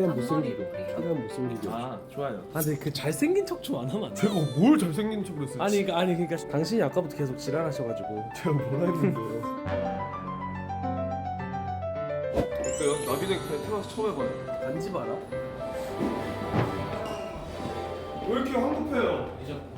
최대한 못생기게 최대한 못생기게 아아 좋아요. 아 근데 그 잘생긴 척 좀 안 하면 안 돼? 제가 뭘 잘생긴 척을 했어요 아니 그러니까 아니 그러니까 당신이 아까부터 계속 지랄하셔가지고 제가 뭘 했는데요 어때요? 나비넥 태어나서 처음 해봐요 반지 봐라. 왜 이렇게 황급해요?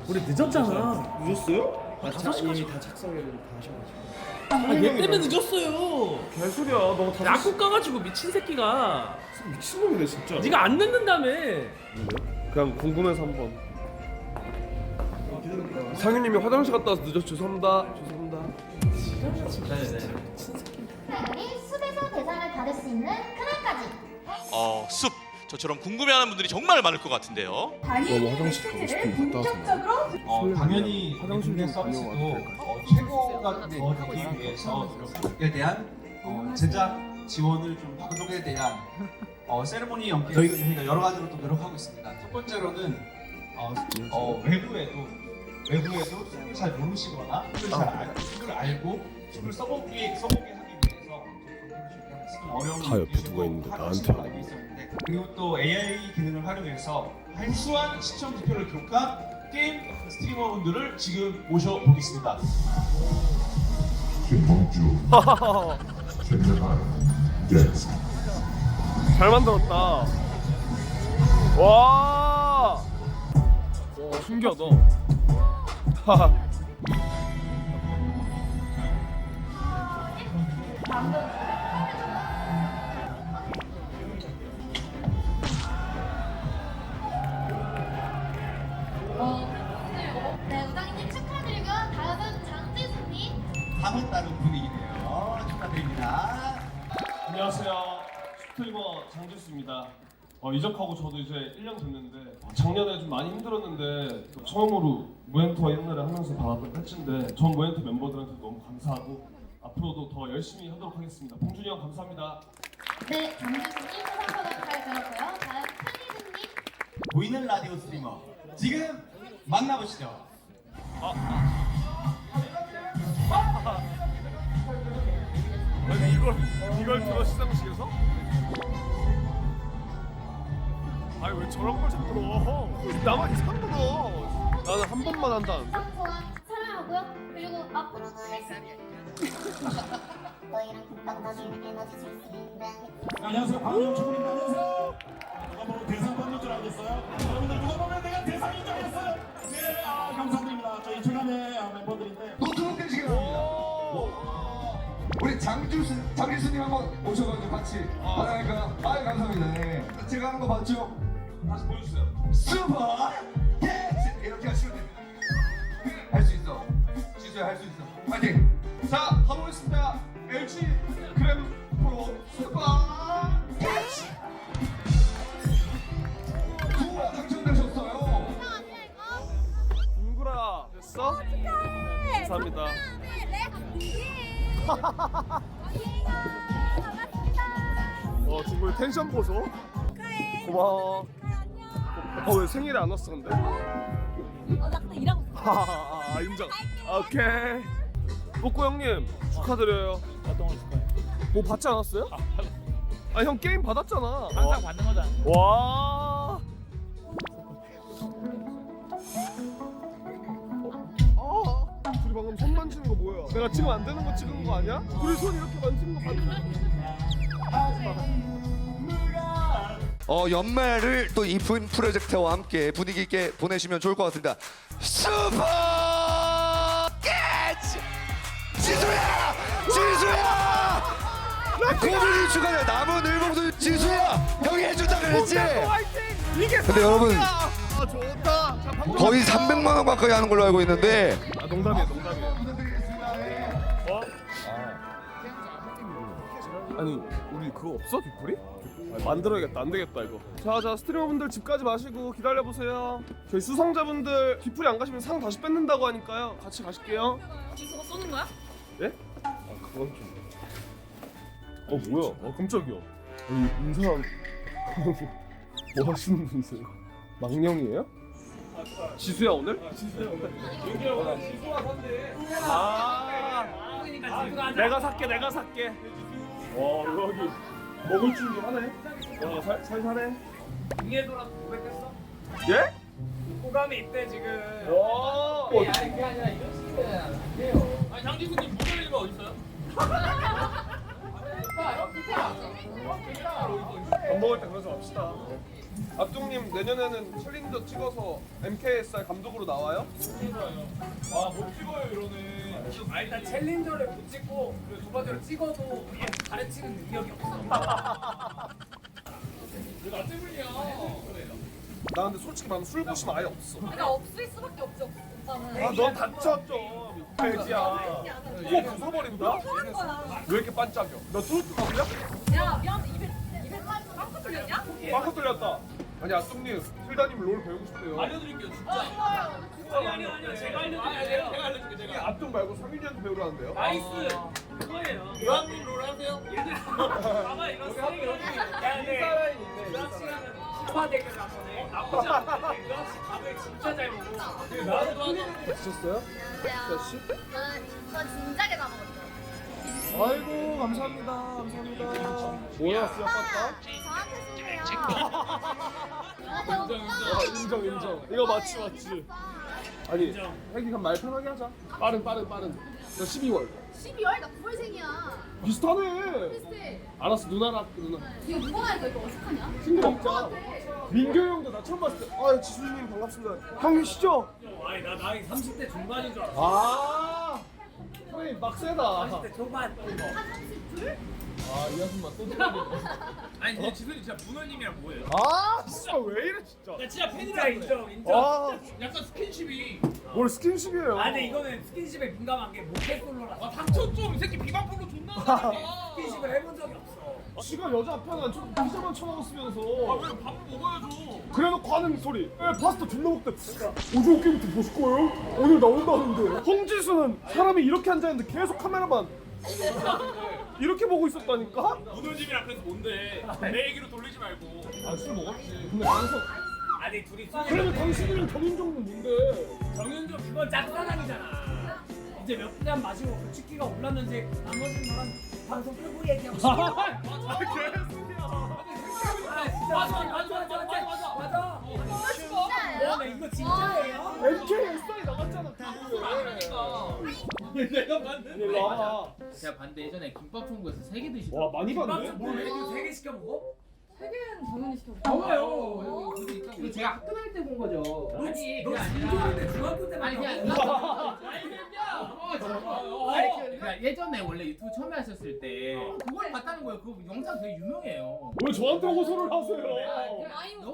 우리 늦었잖아. 늦었어요? 아, 다섯 시까지 이미 다 착석을 다 하셔가지고. 아, 얘 때문에 늦었어요. 개소리야. 너 다섯 약국 가가지고 미친 새끼가. 시 미친놈이네 진짜. 네가 안 늦는다며. 그냥 궁금해서 한번. 상윤님이 화장실 갔다 와서 늦어서 죄송합니다. 죄송합니다. 사연이 숲에서 대상을 받을 수 있는 그날까지. 어, 숲. 저처럼 궁금해하는 분들이 정말 많을 것 같은데요. 너무 단위 화장실 가고 싶으면 갔다 와서 본격적으로 어, 당연히 화장실 공개 좀 서비스도 다녀와도 어, 최고가 더 되기 위해서 이에 대한 어, 제작 지원을 좀 방송에 대한 어, 세레모니 연계 저희가 여러 가지로 또 노력하고 있습니다. 첫 번째로는 어, 어, 외부에도 외부에도 숲을 잘 모르시거나 숲을 잘 알, 숲을 알고 숲을 써보기 써보게 하기 위해서 좀 어려운 다 옆에 누가 있는데 나한테 있었는데 그리고 또 AI 기능을 활용해서 한수한 시청 투표를 기록한 게임 스트리머분들을 지금 모셔보겠습니다. 잘 만들었다. 와, 와 신기하다. 하하. 스트리머 장지수입니다. 어, 이적하고 저도 이제 1년 됐는데 어, 작년에 좀 많이 힘들었는데 처음으로 무엔터 옛날에 하면서 받았던 패치인데 전 무엔터 멤버들한테 너무 감사하고 앞으로도 더 열심히 하도록 하겠습니다. 봉준이 형 감사합니다. 네, 장지수님 수상소감 잘 들었고요. 다음 편의수님. 보이는 라디오 스트리머 지금 만나보시죠. 아 니 이걸 이걸 들어 시상식에서? 아니 왜 저런 걸 자꾸 들어? 왜 나만 이상 들어? 나는 한 번만 한다는데. 수상소감 사랑하고요. 그리고 앞으로도 너희랑 국방 나중에 에너지 줄 수 있는 안녕하세요. 광명 축구입니다. 안녕하세요. 누가 보면 대상 받는 줄 알겠어요? 여러분들 누가 보면 내가 대상인 줄 알겠어요? 네, 아, 감사드립니다. 우리 장주수 장주수님 한번 모셔가지고 같이 아 감사합니다. 네. 제가 하는 거 봤죠? 다시 보여주세요. 슈퍼 둥글 텐션 보소. 고마워. 어왜 생일에 안 왔어 근데? 하하하 인정. 오케이. 뽀꼬 형님 축하드려요. 어떤 걸 축하해? 뭐 받지 않았어요? 아형 게임 받았잖아. 항상 받는 거잖아. 와. 어? 아, 둘이 방금 손 만지는 거 뭐야? 내가 지금 안 되는 거 찍은 거 아니야? 둘이 손 이렇게 만지는 거 봤는데. 어 연말을 또 이 프로젝트와 함께 분위기 있게 보내시면 좋을 것 같습니다. 슈퍼 캐치 지수야 지수야 고분이 주간에 남은 일봉도 지수야 형이 해준다 그랬지. 이게 근데 여러분 아 좋다. 자, 방금 거의 300만 원 가까이 하는 걸로 알고 있는데 아 농담이에요 농담이에요. 어? 아니 우리 그거 없어 뒷풀이? 아, 만들어야겠다. 안 되겠다 이거. 자자 스트리머분들 집 가지 마시고 기다려보세요. 저희 수상자분들 뒷풀이 안 가시면 상 다시 뺏는다고 하니까요. 같이 가실게요. 이거 쏘는 거야? 예? 아 그건 좀... 어 뭐야? 어 깜짝이야. 아니 이 사람 뭐 하시는 분이세요? 망령이에요? 지수야 오늘? 지수야 오늘. 지수와 산대. 아. 내가 살게 내가 살게. 와 여기 먹을 준비 하네. 어, 살 살 살해. 위에 돌아서 고백했어? 예? 호감이 있대 지금. 와. 아니 그게 아니라 이런 돼요. 아니 장지수님 모델 어디 있어요? 밥 먹을 때 그러지 맙시다. 압둥님 내년에는 챌린저 찍어서 MKSR 감독으로 나와요? 아못 찍어요 이러네. 아 일단 챌린저를 못 찍고 두 번째로 찍어도 얘 가르치는 능력이 없어. 왜나 때문이야? 나 근데 솔직히 말하면 술 부심 아예 없어. 그러니까 없을 수밖에 없죠 오빠는. 아넌 다쳐 좀. 돼지야. 코 부숴버린다? 왜 이렇게 반짝여? 너 뚜루뚜루야? 야 미안한데 입에 입에 빵꾸 뚫렸냐? 빵꾸 뚫렸다. 아니 압둥님 필다님 롤 배우고 싶대요. 알려드릴게요 진짜. 아니 아니 아니 제가 알려드릴게요. 제가 알려줄게 이게 제가. 압둥 말고 성윤이한테 배우라는데요? 나이스. 그거예요. 유한님 롤 하세요? 봐봐 이거. 야 근데 인사라인 있네. 아이고 감사합니다 감사합니다 뭐야 쓰세요. 아, 인정 인정 이거 맞지 맞지 아니 혜기가 말 편하게 하자 빠른 빠른 빠른 너 12월 12월 나 9월생이야. 비슷하네 비슷해. 알았어 할게 누나 이거 누가 알고 이거 어떡하냐? 친구 먹자 민규 형도 나 처음 봤을 때 아 지수님 반갑습니다 형이시죠? 아니 나 나이 30대 중반인 줄 알았어. 아 형님 막 세다 30대 초반. 아이 아줌마 또 들어오네 아니 근데 지선이 진짜 문호님이랑 뭐예요? 아 진짜 왜 이래 진짜 나 진짜 팬이라 인정 인정. 아, 약간 스킨십이. 뭘 스킨십이에요 아 근데 이거는 스킨십에 민감한 게 모태솔로라서. 아 닥쳐 좀이 새끼 비방풀로 존나 하잖아. 스킨십을 해본. 지가 여자 앞에는 안 쳐, 피자만 쳐먹었으면서 아왜 밥을 먹어야죠? 그래놓고 하는 소리 에 파스타 존나 먹대 오징어 게임부터 보실 거예요? 오늘 나온다는데 홍지수는 사람이 이렇게 앉아있는데 계속 카메라만 이렇게 보고 있었다니까? 문호님이랑 그래서 뭔데? 내 얘기로 돌리지 말고. 아술 먹었지 근데 방송 아니 둘이 술 그러면 당신이랑 정인정은 뭔데? 정윤조 그건 짝사랑이잖아. 이제 몇잔 마시고 그 치기가 올랐는지 나머지 너랑 방송 끄고 얘기하고 싶어. 아 진짜 맞아 맞아 맞아 맞아 맞아 맞아. 진짜예요? 와, 나 이거 진짜예요? MKSI 나갔잖아 그거에 내가 봤는데. 일로 와봐 제가 봤는데 예전에 김밥 천국에서 세개 드시고 와 많이 봤네? 뭘 메뉴 세개 시켜 먹어? 세 개는 당연히 시켜. 먹어요. 이거 제가 학교 다닐 때 본 거죠. 아니 너 그게 아니라 중졸인데 중학교 때 아니 만난 그냥 거. 어, 진짜. 아니 그- 그냥 예전에 원래 유튜브 처음에 하셨을 때 그걸 봤다는 거예요. 그 영상 되게 유명해요. 왜 저한테 호소를 하세요? 많이 많이 그러길래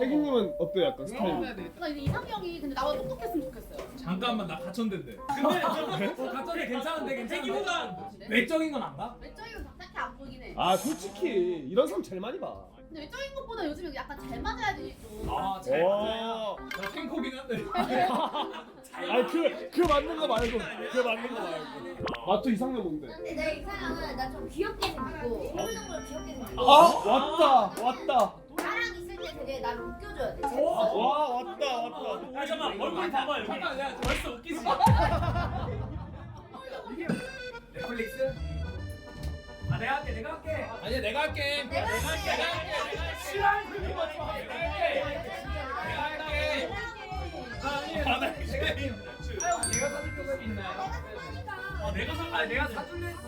혜기님은 어때 약간 스타일? 해야 되겠다. 나 이제 이상형이 근데 나보다 똑똑했으면 좋겠어요. 잠깐만 나 가천대인데. 근데 어, 가천대 괜찮은데 괜찮은데. 외적인 건 안 봐? 외적인 건 딱히 안 보이긴 해. 아 솔직히 이런 사람 제일 많이 봐 근데 외적인 것보다 요즘에 약간 잘 맞아야지 좀. 아, 잘 맞아요. 와. 저 탱코긴 한데. 아니 그, 그 맞는 거 말고 그 맞는 거 말고 마또 이상형 뭔데? 근데 내 이상형은 나 좀 귀엽게 생기고 인물적으로 귀엽게 생기고 아 왔다 왔다 때 되게 나를 웃겨줘야 돼. 와 왔다 왔다 아 잠깐 얼굴 봐봐 여기. 잠깐 내가 벌써 웃기지. 넷플릭스? 아 내가 할게 내가 할게. 아니야 내가 할게. 내가 할게. 내가 할게. 내가 할게.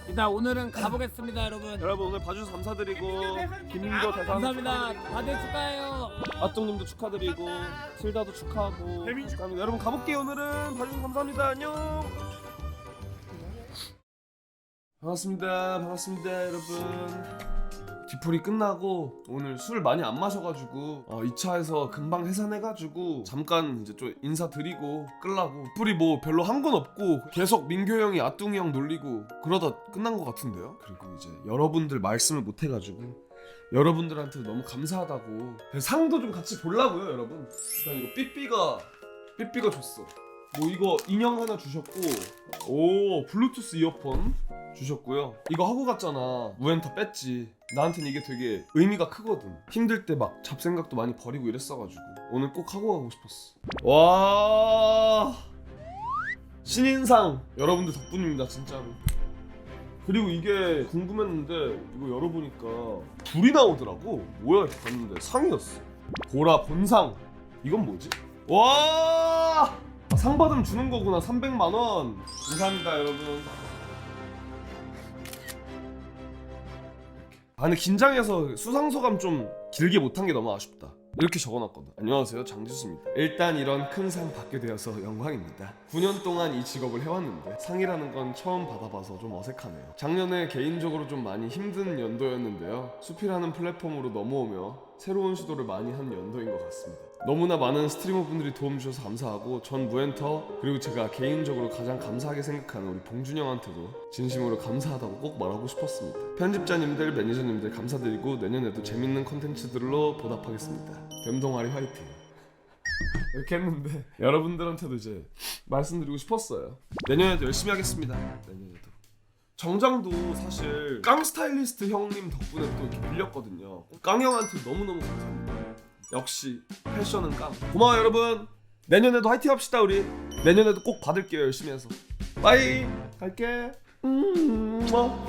일단 오늘은 가보겠습니다, 여러분. 여러분 오늘 봐주셔서 감사드리고 김민도 대상 감사합니다. 다들 축하해요. 아똥님도 축하드리고 슬다도 축하하고. 축하합니다. 여러분 가볼게요. 오늘은 봐주셔서 감사합니다. 안녕. 반갑습니다. 반갑습니다 여러분 뒤풀이 끝나고 오늘 술 많이 안 마셔가지고 어, 2차에서 금방 해산해가지고 잠깐 이제 좀 인사드리고 끌라고 뒤풀이 뭐 별로 한 건 없고 계속 민교 형이 아뚱이 형 놀리고 그러다 끝난 것 같은데요? 그리고 이제 여러분들 말씀을 못 해가지고 여러분들한테 너무 감사하다고. 상도 좀 같이 보려고요 여러분. 일단 이거 삐삐가 삐삐가 줬어 뭐 이거 인형 하나 주셨고 오 블루투스 이어폰 주셨고요. 이거 하고 갔잖아. 우엔타 뺐지. 나한테는 이게 되게 의미가 크거든. 힘들 때 막 잡생각도 많이 버리고 이랬어가지고 오늘 꼭 하고 가고 싶었어. 와 신인상 여러분들 덕분입니다 진짜로. 그리고 이게 궁금했는데 이거 열어보니까 불이 나오더라고. 뭐야 이렇게 봤는데 상이었어. 보라 본상. 이건 뭐지? 와! 아, 상 받으면 주는 거구나 300만 원. 감사합니다 여러분. 아 근데 긴장해서 수상소감 좀 길게 못한 게 너무 아쉽다. 이렇게 적어놨거든. 안녕하세요 장지수입니다. 일단 이런 큰 상 받게 되어서 영광입니다. 9년 동안 이 직업을 해왔는데 상이라는 건 처음 받아봐서 좀 어색하네요. 작년에 개인적으로 좀 많이 힘든 연도였는데요. 수피라는 플랫폼으로 넘어오며 새로운 시도를 많이 한 연도인 것 같습니다 너무나 많은 스트리머 분들이 도움 주셔서 감사하고 전 무엔터 그리고 제가 개인적으로 가장 감사하게 생각하는 우리 봉준이 형한테도 진심으로 감사하다고 꼭 말하고 싶었습니다. 편집자님들, 매니저님들 감사드리고 내년에도 재밌는 컨텐츠들로 보답하겠습니다. 뱀동아리 화이팅. 이렇게 했는데 여러분들한테도 이제 말씀드리고 싶었어요. 내년에도 열심히 하겠습니다. 내년에도. 정장도 사실 깡 스타일리스트 형님 덕분에 또 이렇게 밀렸거든요. 깡 형한테 너무너무 감사합니다. 역시 패션은 깡. 고마워 여러분. 내년에도 화이팅 합시다 우리. 내년에도 꼭 받을게요 열심히 해서. 빠이. 갈게. 음. 뭐.